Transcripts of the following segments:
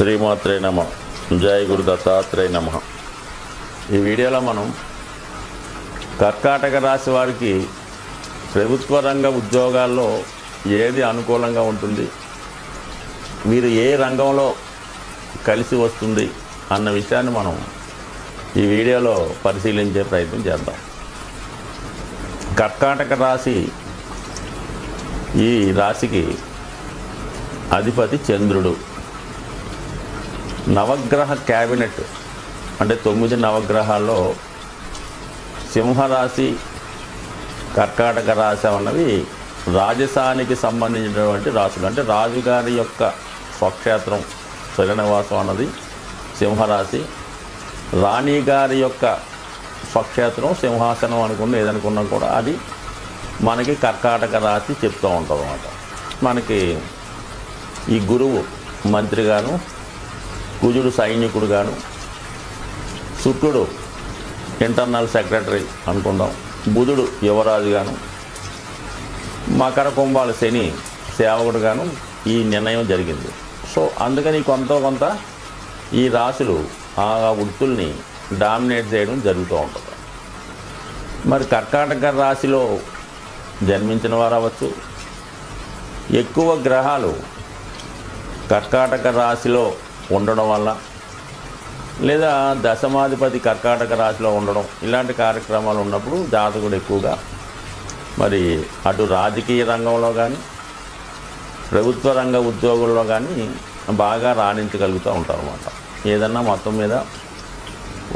శ్రీమాత్రే నమ. జయ గురు దత్తాత్రేయ నమ. ఈ వీడియోలో మనం కర్కాటక రాశి వారికి ప్రభుత్వ రంగ ఉద్యోగాల్లో ఏది అనుకూలంగా ఉంటుంది? వీరు ఏ రంగంలో కలిసి వస్తుంది? అన్న విషయాన్ని మనం ఈ వీడియోలో పరిశీలించే ప్రయత్నం చేద్దాం. కర్కాటక రాశి ఈ రాశికి అధిపతి చంద్రుడు. నవగ్రహ క్యాబినెట్ అంటే తొమ్మిది నవగ్రహాల్లో సింహరాశి కర్కాటక రాశి అన్నవి రాజసానికి సంబంధించినటువంటి రాశులు. అంటే రాజుగారి యొక్క స్వక్షేత్రం శ్రీనివాసం అన్నది సింహరాశి. రాణి గారి యొక్క స్వక్షేత్రం సింహాసనం అనుకున్న ఏదనుకున్నా కూడా అది మనకి కర్కాటక రాశి చెప్తూ ఉంటుంది అన్నమాట మనకి ఈ గురువు మంత్రిగాను కుజుడు సైనికుడుగాను శుక్రుడు ఇంటర్నల్ సెక్రటరీ అనుకుందాం. బుధుడు యువరాజుగాను మకర కుంభాల శని సేవకుడుగాను ఈ నిర్ణయం జరిగింది. సో అందుకని కొంత కొంత ఈ రాశులు ఆ వృత్తుల్ని డామినేట్ చేయడం జరుగుతూ ఉంటుంది. మరి కర్కాటక రాశిలో జన్మించిన వారు అవ్వచ్చు. ఎక్కువ గ్రహాలు కర్కాటక రాశిలో ఉండడం వల్ల లేదా దశమాధిపతి కర్కాటక రాశిలో ఉండడం ఇలాంటి కార్యక్రమాలు ఉన్నప్పుడు జాతకుడు ఎక్కువగా మరి అటు రాజకీయ రంగంలో కానీ ప్రభుత్వ రంగ ఉద్యోగుల్లో కానీ బాగా రాణించగలుగుతూ ఉంటారు అన్నమాట ఏదన్నా మొత్తం మీద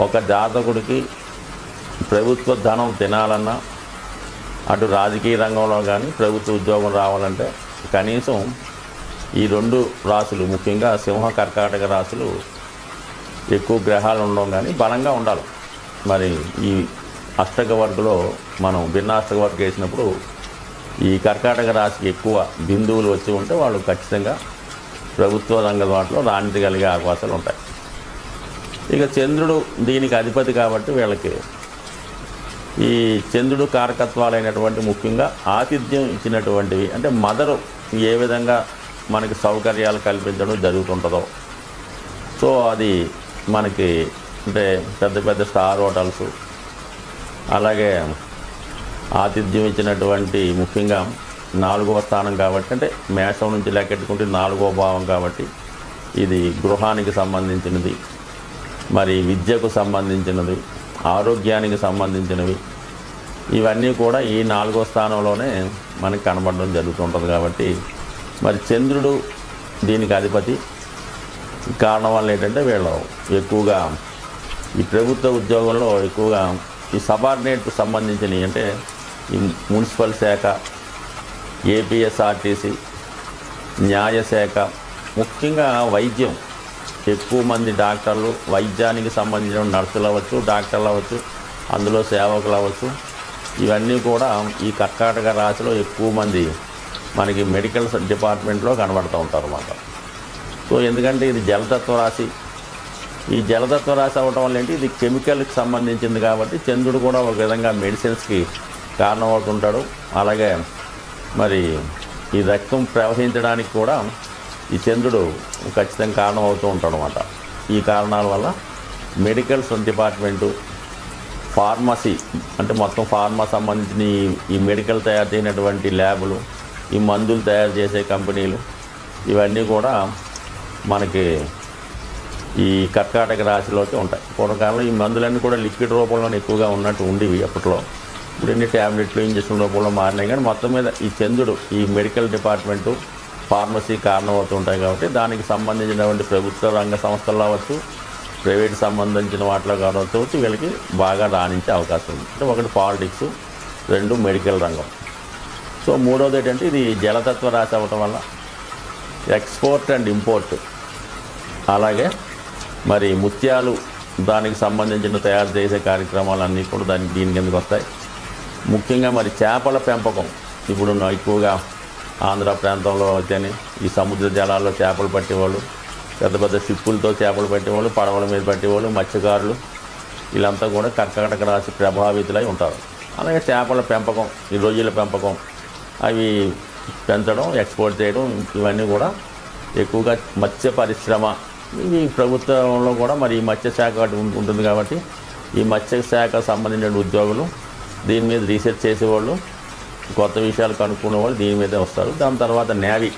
ఒక జాతకుడికి ప్రభుత్వ ధనం తినాలన్నా అటు రాజకీయ రంగంలో కానీ ప్రభుత్వ ఉద్యోగం రావాలంటే కనీసం ఈ రెండు రాసులు ముఖ్యంగా సింహ కర్కాటక రాసులు ఎక్కువ గ్రహాలు ఉండడం కానీ బలంగా ఉండాలి. మరి ఈ అష్టక వర్గలో మనం భిన్నాష్టక వర్గ వేసినప్పుడు ఈ కర్కాటక రాశికి ఎక్కువ బిందువులు వచ్చి ఉంటే వాళ్ళు ఖచ్చితంగా ప్రభుత్వ రంగ వాటిలో రాణించగలిగే అవకాశాలు ఉంటాయి. ఇక చంద్రుడు దీనికి అధిపతి కాబట్టి వీళ్ళకి ఈ చంద్రుడు కారకత్వాలైనటువంటి ముఖ్యంగా ఆతిథ్యం ఇచ్చినటువంటివి అంటే మదరు ఏ విధంగా మనకి సౌకర్యాలు కల్పించడం జరుగుతుంటుందో. సో అది మనకి అంటే పెద్ద పెద్ద స్టార్ హోటల్స్ అలాగే ఆతిథ్యం ఇచ్చినటువంటి ముఖ్యంగా నాలుగవ స్థానం కాబట్టి అంటే మేషం నుంచి లెక్కెట్టుకుంటే నాలుగవ భావం కాబట్టి ఇది గృహానికి సంబంధించినది మరి విద్యకు సంబంధించినది ఆరోగ్యానికి సంబంధించినవి ఇవన్నీ కూడా ఈ నాలుగో స్థానంలోనే మనకి కనబడడం జరుగుతుంటుంది కాబట్టి మరి చంద్రుడు దీనికి అధిపతి. కారణం వల్ల ఏంటంటే వీళ్ళు ఎక్కువగా ఈ ప్రభుత్వ ఉద్యోగంలో ఎక్కువగా ఈ సబార్డినేట్కు సంబంధించినవి అంటే ఈ మున్సిపల్ శాఖ ఏపీఎస్ఆర్టీసీ న్యాయశాఖ ముఖ్యంగా వైద్యం. ఎక్కువ మంది డాక్టర్లు వైద్యానికి సంబంధించిన నర్సులు అవ్వచ్చు డాక్టర్లు అవ్వచ్చు అందులో సేవకులు అవ్వచ్చు. ఇవన్నీ కూడా ఈ కర్కాటక రాశిలో ఎక్కువ మంది మనకి మెడికల్ డిపార్ట్మెంట్లో కనబడుతూ ఉంటారు అన్నమాట. సో ఎందుకంటే ఇది జలతత్వ రాశి. ఈ జలతత్వ రాశి అవ్వటం వల్ల ఏంటి? ఇది కెమికల్కి సంబంధించింది కాబట్టి చంద్రుడు కూడా ఒక విధంగా మెడిసిన్స్కి కారణమవుతుంటాడు అలాగే మరి ఈ రక్తం ప్రవహించడానికి కూడా ఈ చంద్రుడు ఖచ్చితంగా కారణం అవుతూ ఉంటాడు అనమాట ఈ కారణాల వల్ల మెడికల్స్ డిపార్ట్మెంటు ఫార్మసీ అంటే మొత్తం ఫార్మా సంబంధించిన ఈ- ఈ మెడికల్ తయారు చేయనటువంటి ల్యాబులు ఈ మందులు తయారు చేసే కంపెనీలు ఇవన్నీ కూడా మనకి ఈ కర్కాటక రాశిలోకి ఉంటాయి. పూర్వకాలంలో ఈ మందులన్నీ కూడా లిక్విడ్ రూపంలోనే ఎక్కువగా ఉన్నట్టు ఉండేవి అప్పట్లో. ఇప్పుడు ఎన్ని ట్యాబ్లెట్లు ఇంజక్షన్ రూపంలో మారినాయి. కానీ మొత్తం మీద ఈ చంద్రుడు ఈ మెడికల్ డిపార్ట్మెంటు ఫార్మసీ కారణమవుతుంటాయి కాబట్టి దానికి సంబంధించినటువంటి ప్రభుత్వ రంగ సంస్థల్లో అవ్వచ్చు ప్రైవేట్ సంబంధించిన వాటిలో కావచ్చు వీళ్ళకి బాగా రాణించే అవకాశం ఉంది. అంటే ఒకటి పాలిటిక్స్ రెండు మెడికల్ రంగం. సో మూడోది ఏంటంటే ఇది జలతత్వ రాశి అవ్వటం వల్ల ఎక్స్పోర్ట్ అండ్ ఇంపోర్ట్. అలాగే మరి ముత్యాలు దానికి సంబంధించిన తయారు చేసే కార్యక్రమాలన్నీ కూడా దానికి దీని కిందకి వస్తాయి. ముఖ్యంగా మరి చేపల పెంపకం. ఇప్పుడున్న ఎక్కువగా ఆంధ్ర ప్రాంతంలో అయితేనే ఈ సముద్ర జలాల్లో చేపలు పట్టేవాళ్ళు పెద్ద పెద్ద షిప్పులతో చేపలు పట్టేవాళ్ళు పడవల మీద పట్టేవాళ్ళు మత్స్యకారులు వీళ్ళంతా కూడా కర్కాటక రాశి ప్రభావితులై ఉంటారు. అలాగే చేపల పెంపకం ఈ రొయ్యల పెంపకం అవి పెంచడం ఎక్స్పోర్ట్ చేయడం ఇవన్నీ కూడా ఎక్కువగా మత్స్య పరిశ్రమ. ఇది ప్రభుత్వంలో కూడా మరి ఈ మత్స్యశాఖ అటు ఉంటుంది కాబట్టి ఈ మత్స్య శాఖ సంబంధించిన ఉద్యోగులు దీని మీద రీసెర్చ్ చేసేవాళ్ళు కొత్త విషయాలు కనుక్కునే వాళ్ళు దీని మీదే వస్తారు. దాని తర్వాత నేవీ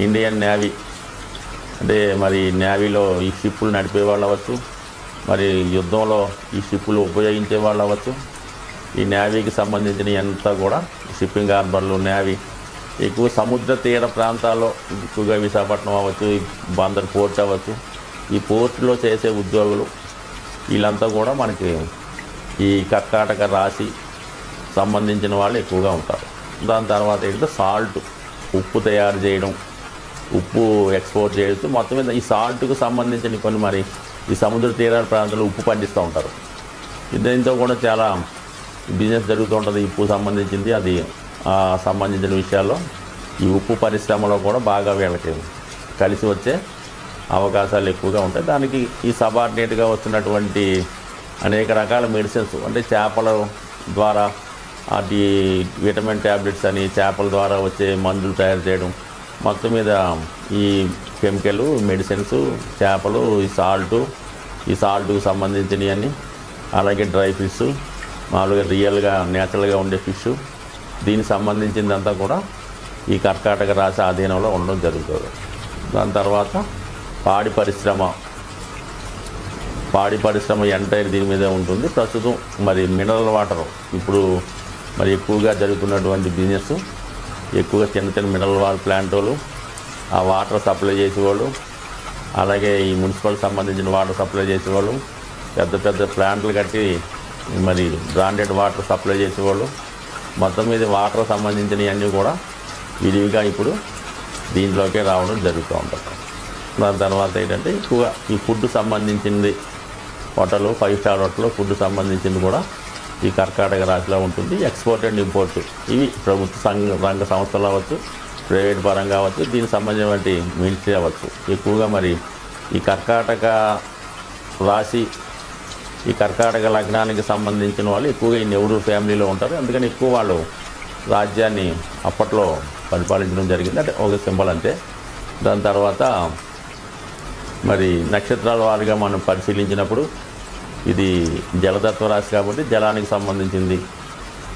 ఇండియన్ నేవీ. అంటే మరి నేవీలో ఈ షిప్పులు నడిపే వాళ్ళు అవ్వచ్చు మరి యుద్ధంలో ఈ షిప్పులు ఉపయోగించే వాళ్ళు అవ్వచ్చు. ఈ నేవీకి సంబంధించిన అంతా కూడా షిప్పింగ్ హార్బర్లు నేవీ. ఎక్కువ సముద్ర తీర ప్రాంతాల్లో ఎక్కువగా విశాఖపట్నం అవ్వచ్చు బందర్ పోర్ట్ అవ్వచ్చు ఈ పోర్టులో చేసే ఉద్యోగులు వీళ్ళంతా కూడా మనకి ఈ కర్కాటక రాశి సంబంధించిన వాళ్ళు ఎక్కువగా ఉంటారు. దాని తర్వాత ఏంటంటే సాల్ట్ ఉప్పు తయారు చేయడం ఉప్పు ఎక్స్పోర్ట్ చేయొచ్చు మొత్తం మీద ఈ సాల్ట్కు సంబంధించిన కొన్ని మరి ఈ సముద్ర తీరాల ప్రాంతంలో ఉప్పు పండిస్తూ ఉంటారు. దీంతో కూడా చాలా బిజినెస్ జరుగుతూ ఉంటుంది ఉప్పు సంబంధించింది అది సంబంధించిన విషయాల్లో ఈ ఉప్పు పరిశ్రమలో కూడా బాగా వీళ్ళకి కలిసి వచ్చే అవకాశాలు ఎక్కువగా ఉంటాయి. దానికి ఈ సబార్డినేట్గా వస్తున్నటువంటి అనేక రకాల మెడిసిన్స్ అంటే చేపల ద్వారా అది విటమిన్ ట్యాబ్లెట్స్ అని చేపల ద్వారా వచ్చే మందులు తయారు చేయడం మొత్తం మీద ఈ కెమికల్ మెడిసిన్స్ చేపలు ఈ సాల్టు ఈ సాల్ట్కు సంబంధించినవి అని అలాగే డ్రై ఫిష్ మామూలుగా రియల్గా న్యాచురల్గా ఉండే ఫిష్. దీనికి సంబంధించిందంతా కూడా ఈ కర్కాటక రాశి ఆధీనంలో ఉండడం జరుగుతుంది. దాని తర్వాత పాడి పరిశ్రమ. పాడి పరిశ్రమ ఎంటైర్ దీని మీదే ఉంటుంది. ప్రస్తుతం మరి మినరల్ వాటర్. ఇప్పుడు మరి ఎక్కువగా జరుగుతున్నటువంటి బిజినెస్ ఎక్కువగా చిన్న చిన్న మినరల్ వాటర్ ప్లాంట్ వాళ్ళు ఆ వాటర్ సప్లై చేసేవాళ్ళు అలాగే ఈ మున్సిపల్ సంబంధించిన వాటర్ సప్లై చేసేవాళ్ళు పెద్ద పెద్ద ప్లాంట్లు కట్టి మరి బ్రాండెడ్ వాటర్ సప్లై చేసేవాళ్ళు. మొత్తం మీద వాటర్ సంబంధించినవి అన్నీ కూడా విరివిగా ఇప్పుడు దీంట్లోకే రావడం జరుగుతూ ఉంటుంది. దాని తర్వాత ఏంటంటే ఎక్కువగా ఈ ఫుడ్ సంబంధించింది hotel five star hotel food సంబంధించింది కూడా ఈ కర్కాటక రాశిలో ఉంటుంది. ఎక్స్పోర్ట్ అండ్ ఇంపోర్ట్ ఇవి ప్రభుత్వ సంఘ రంగ సంస్థలు అవ్వచ్చు ప్రైవేట్ పరంగా అవ్వచ్చు దీనికి సంబంధించినటువంటి మినిస్ట్రీ అవ్వచ్చు. ఎక్కువగా మరి ఈ కర్కాటక రాశి ఈ కర్కాటక లగ్నానికి సంబంధించిన వాళ్ళు ఎక్కువగా ఈ నెహ్రూ ఫ్యామిలీలో ఉంటారు. అందుకని ఎక్కువ వాళ్ళు రాజ్యాన్ని అప్పట్లో పరిపాలించడం జరిగింది. అంటే ఒక సింబల్ అంతే. దాని తర్వాత మరి నక్షత్రాల వారిగా మనం పరిశీలించినప్పుడు ఇది జలతత్వ రాశి కాబట్టి జలానికి సంబంధించింది.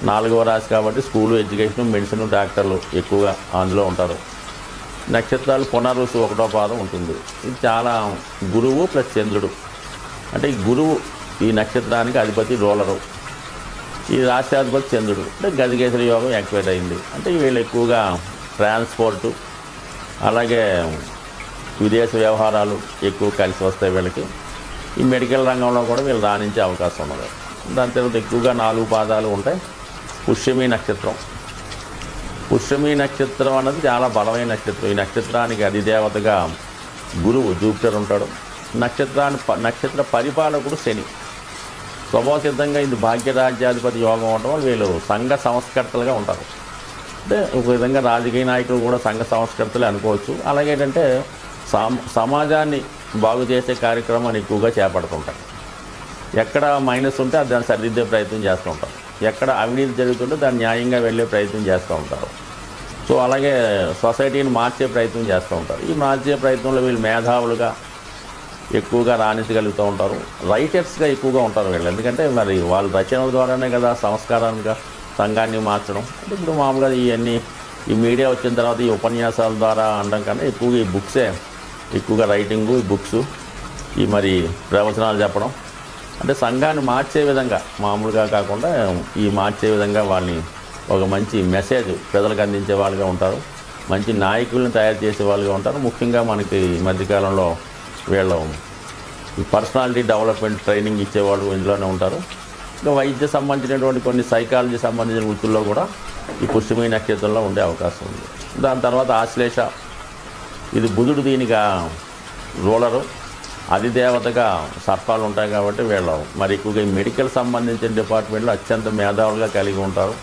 నాలుగవ రాశి కాబట్టి స్కూలు ఎడ్యుకేషన్ మెడిసిన్ డాక్టర్లు ఎక్కువగా అందులో ఉంటారు. నక్షత్రాలు పునరుసు ఒకటో పాదం ఉంటుంది. ఇది చాలా గురువు ప్లస్ చంద్రుడు. అంటే గురువు ఈ నక్షత్రానికి అధిపతి రోలరు. ఈ రాష్ట్రాధిపతి చంద్రుడు. అంటే గజకేసరి యోగం యాక్టివేట్ అయింది. అంటే వీళ్ళు ఎక్కువగా ట్రాన్స్పోర్టు అలాగే విదేశ వ్యవహారాలు ఎక్కువ కలిసి వస్తాయి వీళ్ళకి. ఈ మెడికల్ రంగంలో కూడా వీళ్ళు రాణించే అవకాశం ఉన్నది. దాని తర్వాత ఎక్కువగా నాలుగు పాదాలు ఉంటాయి. పుష్యమి నక్షత్రం. పుష్యమి నక్షత్రం అన్నది చాలా బలమైన నక్షత్రం. ఈ నక్షత్రానికి అధిదేవతగా గురువు జూపిటర్ ఉంటాడు. నక్షత్రాన్ని నక్షత్ర పరిపాలకుడు శని. స్వభావసిద్ధంగా ఇది భాగ్యరాజ్యాధిపతి యోగం ఉండటం వల్ల వీళ్ళు సంఘ సంస్కర్తలుగా ఉంటారు. అంటే ఒక విధంగా రాజకీయ నాయకులు కూడా సంఘ సంస్కర్తలే అనుకోవచ్చు. అలాగే ఏంటంటే సమాజాన్ని బాగు చేసే కార్యక్రమాన్ని ఎక్కువగా చేపడుతుంటారు. ఎక్కడ మైనస్ ఉంటే అది దాన్ని సరిదిద్దే ప్రయత్నం చేస్తూ ఉంటారు. ఎక్కడ అవినీతి జరుగుతుంటే దాన్ని న్యాయంగా వెళ్ళే ప్రయత్నం చేస్తూ ఉంటారు. సో అలాగే సొసైటీని మార్చే ప్రయత్నం చేస్తూ ఉంటారు. ఈ మార్చే ప్రయత్నంలో వీళ్ళు మేధావులుగా ఎక్కువగా రాణించగలుగుతూ ఉంటారు. రైటర్స్గా ఎక్కువగా ఉంటారు వీళ్ళు. ఎందుకంటే మరి వాళ్ళ రచనల ద్వారానే కదా సంస్కారాలుగా సంఘాన్ని మార్చడం. అంటే ఇప్పుడు మామూలుగా ఇవన్నీ ఈ మీడియా వచ్చిన తర్వాత ఈ ఉపన్యాసాల ద్వారా అనడం కన్నా ఎక్కువగా ఈ బుక్సే ఎక్కువగా రైటింగు ఈ బుక్స్ ఈ మరి ప్రవచనాలు చెప్పడం. అంటే సంఘాన్ని మార్చే విధంగా మామూలుగా కాకుండా ఈ మార్చే విధంగా వాళ్ళని ఒక మంచి మెసేజ్ ప్రజలకు అందించే వాళ్ళుగా ఉంటారు. మంచి నాయకులను తయారు చేసే వాళ్ళుగా ఉంటారు. ముఖ్యంగా మనకి ఈ మధ్యకాలంలో వీళ్ళు ఈ పర్సనాలిటీ డెవలప్మెంట్ ట్రైనింగ్ ఇచ్చేవాళ్ళు ఇందులోనే ఉంటారు. ఇంకా వైద్య సంబంధించినటువంటి కొన్ని సైకాలజీ సంబంధించిన వృత్తుల్లో కూడా ఈ పుష్యమీ నక్షత్రంలో ఉండే అవకాశం ఉంది. దాని తర్వాత ఆశ్లేష. ఇది బుధుడు దీనిగా రూలరు. అధిదేవతగా సర్పాలు ఉంటాయి కాబట్టి వీళ్ళు మరి ఎక్కువగా ఈ మెడికల్ సంబంధించిన డిపార్ట్మెంట్లో అత్యంత మేధావులుగా కలిగి ఉంటారు.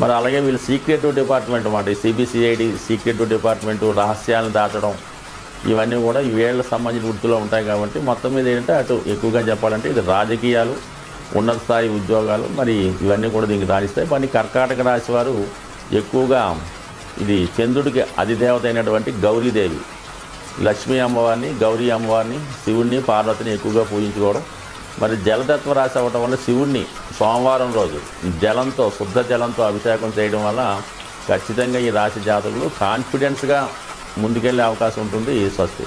మరి అలాగే వీళ్ళు సీక్రెటివ్ డిపార్ట్మెంట్ అన్నమాట. ఈ సిబిసిఐడి సీక్రెటివ్ డిపార్ట్మెంటు రహస్యాలను దాటడం ఇవన్నీ కూడా ఈ వీళ్ళకి సంబంధించిన వృత్తిలో ఉంటాయి కాబట్టి మొత్తం మీద ఏంటంటే అటు ఎక్కువగా చెప్పాలంటే ఇది రాజకీయాలు ఉన్నత స్థాయి ఉద్యోగాలు మరి ఇవన్నీ కూడా దీనికి రాణిస్తాయి. మరి కర్కాటక రాశి వారు ఎక్కువగా ఇది చంద్రుడికి అధిదేవత అయినటువంటి గౌరీదేవి. లక్ష్మీ అమ్మవారిని గౌరీ అమ్మవారిని శివుణ్ణి పార్వతిని ఎక్కువగా పూజించుకోవడం. మరి జలతత్వ రాశి అవ్వటం వల్ల శివుణ్ణి సోమవారం రోజు జలంతో శుద్ధ జలంతో అభిషేకం చేయడం వల్ల ఖచ్చితంగా ఈ రాశి జాతకులు కాన్ఫిడెన్స్గా ముందుకెళ్ళే అవకాశం ఉంటుంది స్వస్తి.